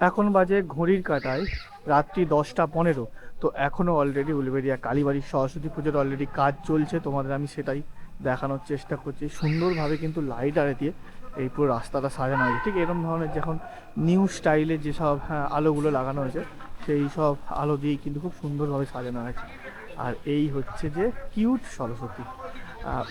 এখন বাজে ঘড়ির কাটায় রাত্রি দশটা পনেরো। তো এখনও অলরেডি উলবেরিয়া কালীবাড়ির সরস্বতী পুজোর অলরেডি কাজ চলছে তোমাদের আমি সেটাই দেখানোর চেষ্টা করছি। সুন্দরভাবে কিন্তু লাইট আরে দিয়ে এই পুরো রাস্তাটা সাজানো হয়েছে। ঠিক এরকম ধরনের যখন নিউ স্টাইলের যেসব হ্যাঁ, আলোগুলো লাগানো হয়েছে সেই সব আলো দিয়েই কিন্তু খুব সুন্দরভাবে সাজানো হয়েছে। আর এই হচ্ছে যে কিউট সরস্বতী।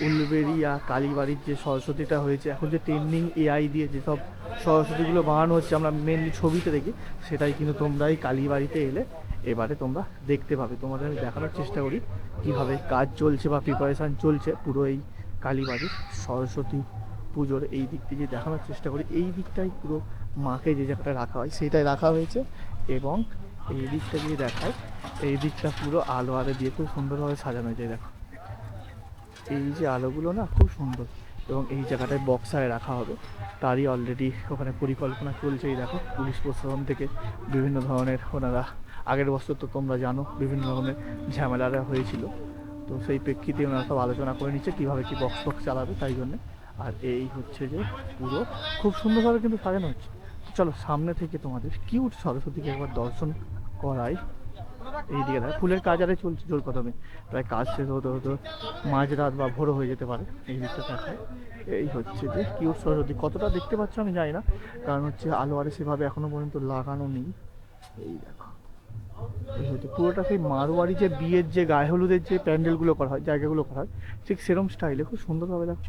উলবেরিয়া কালীবাড়ির যে সরস্বতীটা হয়েছে, এখন যে ট্রেন্ডিং এআই দিয়ে যেসব সরস্বতীগুলো বানানো হচ্ছে, আমরা মেনলি ছবিতে দেখি, সেটাই কিন্তু তোমরা এই কালীবাড়িতে এলে এবারে তোমরা দেখতে পাবে। তোমাদের আমি দেখানোর চেষ্টা করি কীভাবে কাজ চলছে বা প্রিপারেশান চলছে পুরো এই কালীবাড়ির সরস্বতী পুজোর এই দিকটি থেকে দেখানোর চেষ্টা করি। এই দিকটাই পুরো মাকে যে জায়গাটা রাখা হয়, সেটাই রাখা হয়েছে এবং এই দিকটা দিয়ে দেখায়, এই দিকটা পুরো আলো আলো দিয়ে খুব সুন্দরভাবে সাজানো এই দেখো। এই যে আলোগুলো না খুব সুন্দর এবং এই জায়গাটায় বক্সারে রাখা হবে, তারই অলরেডি ওখানে পরিকল্পনা চলছে এই দেখো, পুলিশ প্রশাসন থেকে বিভিন্ন ধরনের ওনারা, আগের বছর তো তোমরা জানো, বিভিন্ন ধরনের ঝামেলারা হয়েছিল। তো সেই প্রেক্ষিতে ওনারা সব আলোচনা করে নিচ্ছে কীভাবে কী বক্স বক্স চালাবে তাই জন্যে। আর এই হচ্ছে যে পুরো খুব সুন্দরভাবে কিন্তু সাজানো হচ্ছে। চলো সামনে থেকে তোমাদের কিউট সরস্বতীকে একবার দর্শন করাই। এই দিকে দেখ, ফুলের কাজ আরে চলছে জোর কদমে প্রায় কাজ শেষ হতে হতে মাঝরাত বা ভোরও হয়ে যেতে পারে, এই দিকটা দেখায়। এই হচ্ছে যে কিউট সরস্বতী। কতটা দেখতে পাচ্ছ আমি জানি না, কারণ হচ্ছে আলো আরে সেভাবে এখনও পর্যন্ত লাগানো নেই। এই দেখো। পুরোটা সেই মারোয়ারি যে বিয়ের যে গায়ে হলুদের যে প্যান্ডেলগুলো করা হয়, জায়গাগুলো করা হয়, ঠিক সেরম স্টাইলে খুব সুন্দরভাবে দেখো,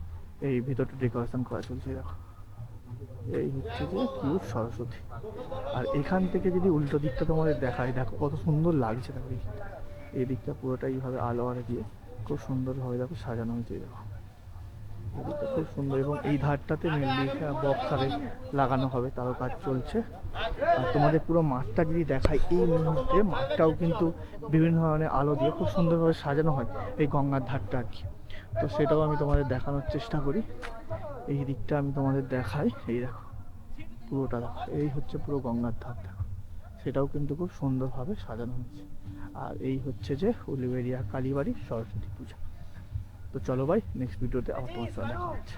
এই ভেতরটা ডেকোরেশন করা চলছে দেখো। এই হচ্ছে যে কিউট সরস্বতী। আর এখান থেকে যদি উল্টো দিকটা তোমাদের দেখায় দেখো কত সুন্দর লাগছে দেখো এই দিকটা। পুরোটাই এইভাবে আলো আলো দিয়ে খুব সুন্দরভাবে দেখো সাজানো হয়েছে দেখো। এই দিকটা খুব সুন্দর এবং এই ধারটাতে মেনলি বক্সারে লাগানো হবে, তারও কাজ চলছে। আর তোমাদের পুরো মাঠটা যদি দেখায় এই মুহূর্তে মাঠটাও কিন্তু বিভিন্ন ধরনের আলো দিয়ে খুব সুন্দরভাবে সাজানো হয় এই গঙ্গার ধারটা আর কি। তো সেটাও আমি তোমাদের দেখানোর চেষ্টা করি। এই দিকটা আমি তোমাদের দেখাই। এই দেখো, পুরোটা দেখো। এই হচ্ছে পুরো গঙ্গার ধার, দেখো। সেটাও কিন্তু খুব সুন্দরভাবে সাজানো হয়েছে। আর এই হচ্ছে যে উলিবেরিয়া কালীবাড়ি, সরস্বতী পূজা। তো চলো ভাই নেক্সট ভিডিওতে আবার তোমার সঙ্গে দেখা হচ্ছে।